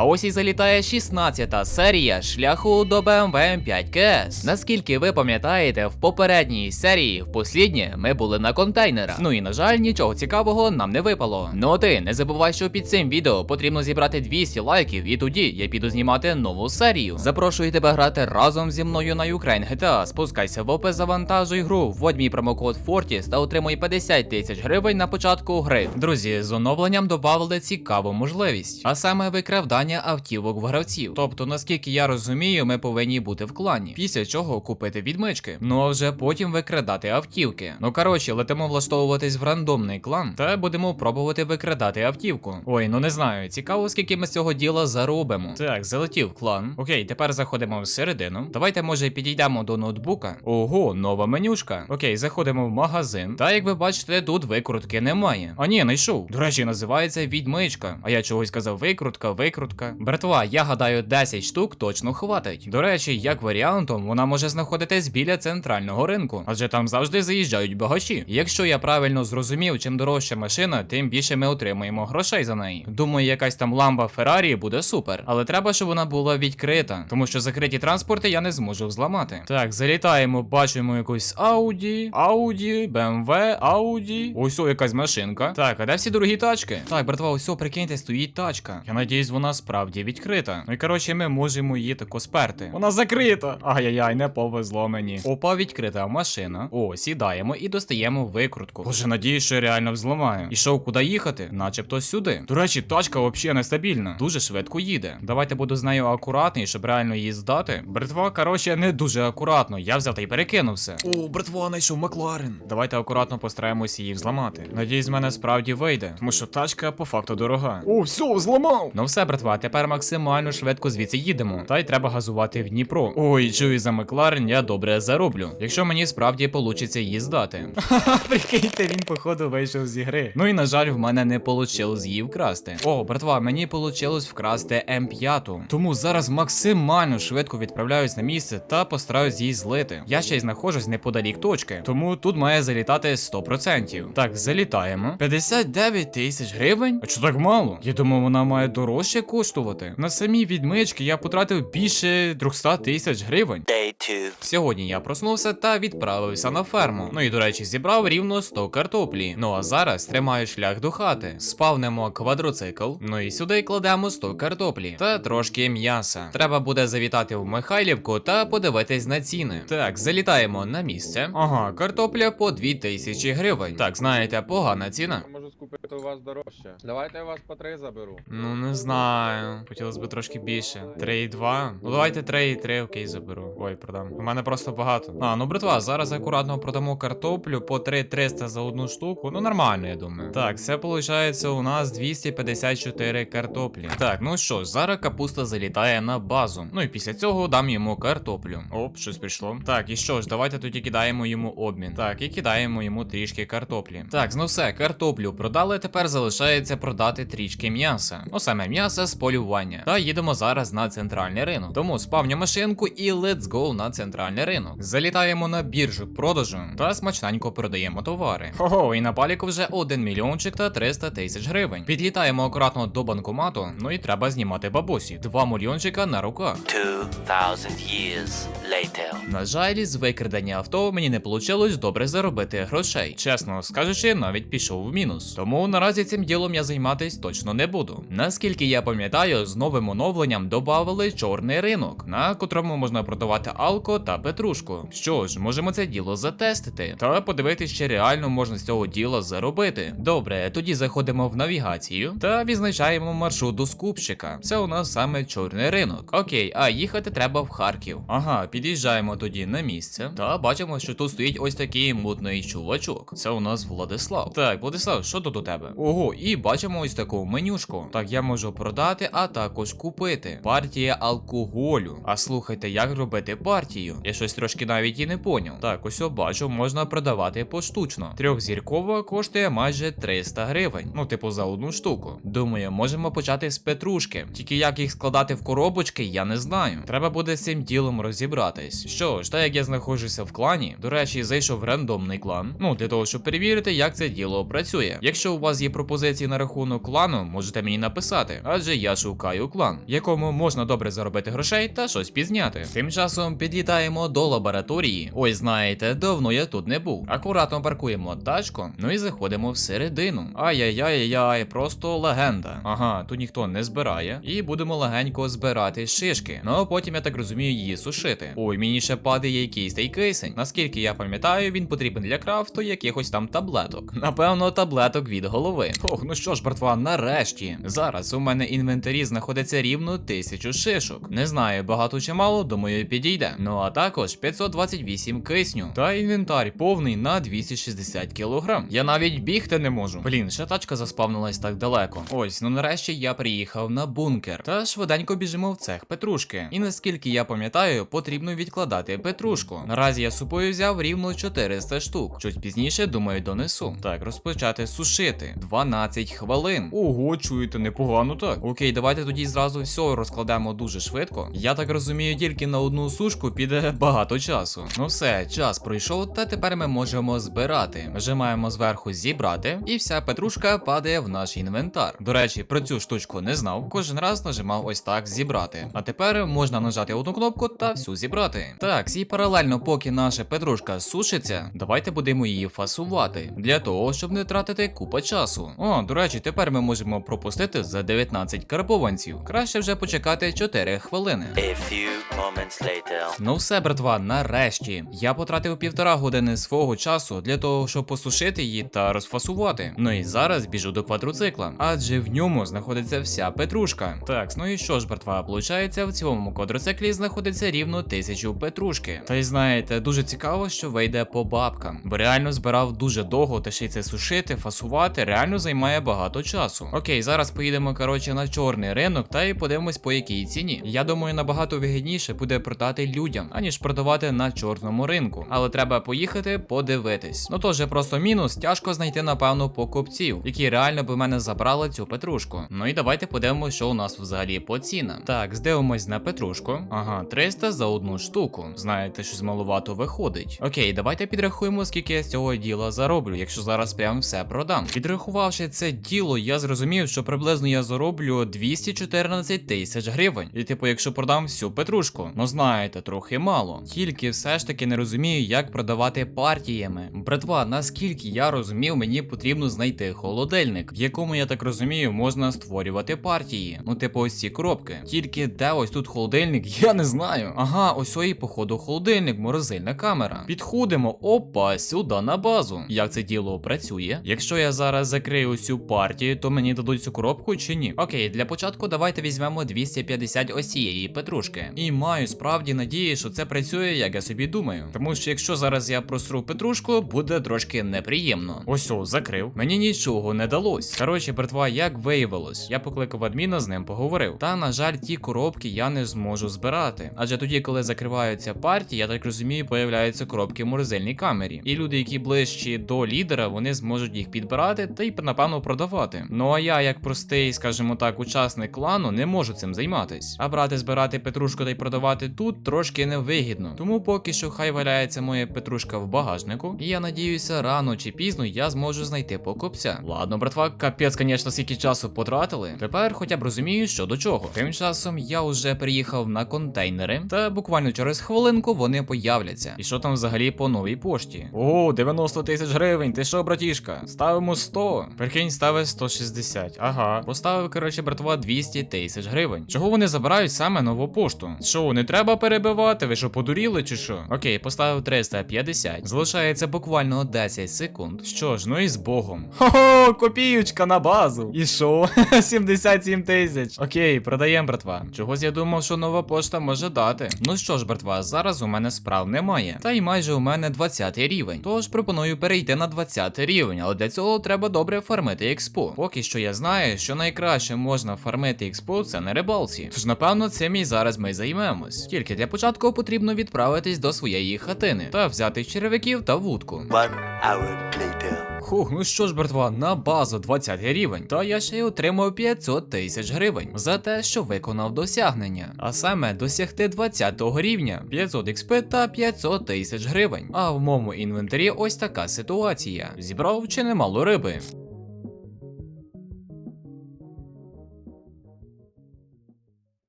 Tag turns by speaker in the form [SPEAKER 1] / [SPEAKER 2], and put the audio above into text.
[SPEAKER 1] А ось і залітає 16-та серія шляху до BMW M5 KS. Наскільки ви пам'ятаєте, в попередній серії, в посліднє, ми були на контейнерах. Ну і на жаль, нічого цікавого нам не випало. Ну а ти не забувай, що під цим відео потрібно зібрати 200 лайків, і тоді я піду знімати нову серію. Запрошую тебе грати разом зі мною на Ukraine GTA. Спускайся в опис, завантажуй гру, вводь мій промокод Fortis та отримуй 50 тисяч гривень на початку гри. Друзі, з оновленням додали цікаву можливість, а саме викравдання автівок в гравців. Тобто, наскільки я розумію, ми повинні бути в клані. Після чого купити відмички. Ну а вже потім викрадати автівки. Ну коротше, летимо влаштовуватись в рандомний клан та будемо пробувати викрадати автівку. Ой, ну не знаю, цікаво, скільки ми з цього діла заробимо. Так, залетів клан. Окей, тепер заходимо всередину. Давайте, може, підійдемо до ноутбука. Ого, нова менюшка. Окей, заходимо в магазин. Та як ви бачите, тут викрутки немає. А ні, знайшов. До речі, називається відмичка. А я чогось казав викрутка, викрутка. Братва, я гадаю, 10 штук точно хватить. До речі, як варіантом, вона може знаходитись біля центрального ринку, адже там завжди заїжджають багачі. Якщо я правильно зрозумів, чим дорожча машина, тим більше ми отримуємо грошей за неї. Думаю, якась там ламба Феррарі буде супер, але треба, щоб вона була відкрита, тому що закриті транспорти я не зможу взламати. Так, залітаємо, бачимо якусь Audi, Audi, BMW, Audi. Ось о, якась машинка. Так, а де всі дорогі тачки? Так, братва, ось о, прикиньте, стоїть тачка. Я надіюсь, вона справді відкрита. Ну і коротше, ми можемо її тако сперти. Вона закрита. Ай-яй-яй, не повезло мені. Опа, відкрита машина. О, сідаємо і достаємо викрутку. Боже, надіюсь, що я реально взламаю. І що, куди їхати? Начебто сюди. До речі, тачка взагалі нестабільна. Дуже швидко їде. Давайте буду з нею акуратний, щоб реально її здати. Братва, коротше, не дуже акуратно. Я взяв та й перекинув все. О, братва, знайшов Макларен. Давайте акуратно постараємося її взламати. Надіюсь, з мене справді вийде, тому що тачка по факту дорога. О, все, зламав. Ну все, братва, тепер максимально швидко звідси їдемо. Та й треба газувати в Дніпро. Ой, чую за Макларен, я добре зароблю. Якщо мені справді получиться її здати. Ха-ха, прикиньте, він походу вийшов з ігри. Ну і на жаль, в мене не получило її вкрасти. О, братва, мені получилось вкрасти М5. Тому зараз максимально швидко відправляюсь на місце та постараюсь її злити. Я ще й знаходжусь неподалік точки, тому тут має залітати 100%. Так, залітаємо. 59 тисяч гривень? А що так мало? Я думав, вона має дорожче коштувати. На самі відмички я потратив більше 300 тисяч гривень.
[SPEAKER 2] Day two.
[SPEAKER 1] Сьогодні я проснувся та відправився на ферму. Ну і до речі, зібрав рівно 100 картоплі. Ну а зараз тримаю шлях до хати. Спавнемо квадроцикл. Ну і сюди кладемо 100 картоплі та трошки м'яса. Треба буде завітати в Михайлівку та подивитись на ціни. Так, залітаємо на місце. Ага, картопля по 2000 гривень. Так, знаєте, погана ціна.
[SPEAKER 3] Можу скупити у вас дорожче. Давайте я вас по три заберу.
[SPEAKER 1] Ну не знаю. Хотілося б трошки більше. 3,2. Ну давайте 3,3, окей, заберу. Ой, продам. У мене просто багато. А, ну братва, зараз акуратно продамо картоплю по 3,300 за одну штуку. Ну нормально, я думаю. Так, це виходить у нас 254 картоплі. Так, ну що ж, зараз капуста залітає на базу. Ну і після цього дам йому картоплю. Оп, щось прийшло. Так, і що ж, давайте тоді кидаємо йому обмін. Так, і кидаємо йому трішки картоплі. Так, ну все, картоплю продали. Тепер залишається продати трішки м'яса. Ну саме м'ясо з полювання. Та їдемо зараз на центральний ринок. Тому спавню машинку і let's go на центральний ринок. Залітаємо на біржу продажу та смачненько продаємо товари. Хо-хо, і на паліку вже 1 мільйончик та 300 тисяч гривень. Підлітаємо акуратно до банкомату, ну і треба знімати бабусі. 2 мільйончика на руках.
[SPEAKER 2] Years later.
[SPEAKER 1] На жаль, з викрадення авто мені не вийшло добре заробити грошей. Чесно скажучи, навіть пішов в мінус. Тому наразі цим ділом я займатись точно не буду. Наскільки я пам'ятаю, з новим оновленням додали чорний ринок, на котрому можна продавати алко та петрушку. Що ж, можемо це діло затестити та подивитися, чи реально можна з цього діла заробити. Добре, тоді заходимо в навігацію та відзначаємо маршрут до скупщика. Це у нас саме чорний ринок. Окей, а їхати треба в Харків. Ага, під'їжджаємо тоді на місце. Та бачимо, що тут стоїть ось такий мутний чувачок. Це у нас Владислав. Так, Владислав, що тут у тебе? Ого, і бачимо ось таку менюшку. Так, я можу продати, а також купити. Партія алкоголю. А слухайте, як робити партію? Я щось трошки навіть і не поняв. Так, ось бачу, можна продавати поштучно. Трьохзіркова коштує майже 300 гривень. Ну, типу, за одну штуку. Думаю, можемо почати з петрушки. Тільки як їх складати в коробочки, я не знаю. Треба буде з цим ділом розібратись. Що ж, так як я знаходжуся в клані, до речі, зайшов рандомний клан. Ну, для того, щоб перевірити, як це діло працює. Якщо у вас є пропозиції на рахунок клану, можете мені написати, адже я я шукаю клан, якому можна добре заробити грошей та щось пізняти. Тим часом підлітаємо до лабораторії. Ой, знаєте, давно я тут не був. Акуратно паркуємо тачку, ну і заходимо всередину. Ай-яй-яй-яй, просто легенда. Ага, тут ніхто не збирає. І будемо легенько збирати шишки. Ну а потім, я так розумію, її сушити. Ой, мені ще падає якийсь той кейсень. Наскільки я пам'ятаю, він потрібен для крафту якихось там таблеток. Напевно, таблеток від голови. Ох, ну що ж, братва, нарешті. Зараз у мене в інвентарі знаходиться рівно тисячу шишок. Не знаю, багато чи мало, думаю, підійде. Ну а також 528 кисню. Та інвентар повний на 260 кілограм. Я навіть бігти не можу. Блін, ще тачка заспавнилась так далеко. Ось, ну нарешті я приїхав на бункер. Та швиденько біжимо в цех петрушки. І наскільки я пам'ятаю, потрібно відкладати петрушку. Наразі я з собою взяв рівно 400 штук. Чуть пізніше, думаю, донесу. Так, розпочати сушити. 12 хвилин. Ого, чуєте, непогано так. Давайте тоді зразу все розкладемо дуже швидко. Я так розумію, тільки на одну сушку піде багато часу. Ну все, час пройшов, та тепер ми можемо збирати. Нажимаємо зверху зібрати, і вся петрушка падає в наш інвентар. До речі, про цю штучку не знав. Кожен раз нажимав ось так зібрати. А тепер можна нажати одну кнопку та всю зібрати. Так, і паралельно, поки наша петрушка сушиться, давайте будемо її фасувати для того, щоб не тратити купа часу. О, до речі, тепер ми можемо пропустити за 19 карбованців. Краще вже почекати 4 хвилини.
[SPEAKER 2] A few moments later.
[SPEAKER 1] Ну все, братва, нарешті. Я потратив півтора години свого часу для того, щоб посушити її та розфасувати. Ну і зараз біжу до квадроцикла, адже в ньому знаходиться вся петрушка. Так, ну і що ж, братва, получається, в цьому квадроциклі знаходиться рівно тисячу петрушки. Та й знаєте, дуже цікаво, що вийде по бабкам. Бо реально збирав дуже довго, та ще й це сушити, фасувати, реально займає багато часу. Окей, зараз поїдемо, коротше, на чорний ринок та й подивимось по якій ціні. Я думаю, набагато вигідніше буде продати людям, аніж продавати на чорному ринку. Але треба поїхати подивитись. Ну то же просто мінус, тяжко знайти, напевно, покупців, які реально би мене забрали цю петрушку. Ну і давайте подивимося, що у нас взагалі по цінам. Так, здивимось на петрушку. Ага, 300 за одну штуку. Знаєте, щось малувато виходить. Окей, давайте підрахуємо, скільки я з цього діла зароблю, якщо зараз прям все продам. Підрахувавши це діло, я зрозумів, що приблизно я зароблю 214 тисяч гривень. І типу, якщо продам всю петрушку, ну знаєте, трохи мало. Тільки все ж таки не розумію, як продавати партіями. Братва, наскільки я розумів, мені потрібно знайти холодильник, в якому я так розумію, можна створювати партії. Ну, типу, ось ці коробки. Тільки де ось тут холодильник, я не знаю. Ага, ось ой, походу, холодильник, морозильна камера. Підходимо, опа, сюди на базу. Як це діло працює? Якщо я зараз закрию цю партію, то мені дадуть цю коробку чи ні? Окей, для початку давайте візьмемо 250 ось цієї петрушки. І маю справді надії, що це працює, як я собі думаю. Тому що якщо зараз я просру петрушку, буде трошки неприємно. Ось о, закрив. Мені нічого не далось. Коротше, братва, як виявилось, я покликав адміна, з ним поговорив. Та на жаль, ті коробки я не зможу збирати. Адже тоді, коли закриваються партії, я так розумію, появляються коробки в морозильній камері. І люди, які ближчі до лідера, вони зможуть їх підбирати та й напевно продавати. Ну а я, як простий, скажімо так, учасник клану, не можу цим займатись. А брати, збирати петрушку та й продавати тут трошки невигідно. Тому поки що хай валяється моя петрушка в багажнику. І я надіюся, рано чи пізно я зможу знайти покупця. Ладно, братва, капець, звісно, скільки часу потратили. Тепер хоча б розумію, що до чого. Тим часом я вже приїхав на контейнери, та буквально через хвилинку вони появляться. І що там взагалі по новій пошті? О, 90 тисяч гривень. Ти що, братішка? Ставимо 100. Прикинь, ставить 160. Ага. Поставив, коротше, братва, 200 тисяч гривень. Чого вони забирають саме нову пошту? Що, не треба перебивати? Ви що, подуріли чи що? Окей, поставив 350. Залишається буквально 10 секунд. Що ж, ну і з Богом. Хо-хо, копіючка на базу. І що? 77 тисяч. Окей, продаємо, братва. Чогось я думав, що нова пошта може дати. Ну що ж, братва, зараз у мене справ немає. Та й майже у мене 20 рівень. Тож пропоную перейти на 20 рівень, але для цього треба добре фармити експо. Поки що я знаю, що найкраще можна фармити експо це на рибалці. Тож, напевно, цим і зараз ми займемось. Тільки для початку потрібно відправитись до своєї хатини та взяти черв'яків та вудку.
[SPEAKER 2] One hour later.
[SPEAKER 1] Хух, ну що ж, братва, на базу 20 рівень, та я ще й отримав 500 тисяч гривень за те, що виконав досягнення. А саме досягти 20 рівня 500 XP та 500 тисяч гривень. А в моєму інвентарі ось така ситуація: зібрав чи немало риби.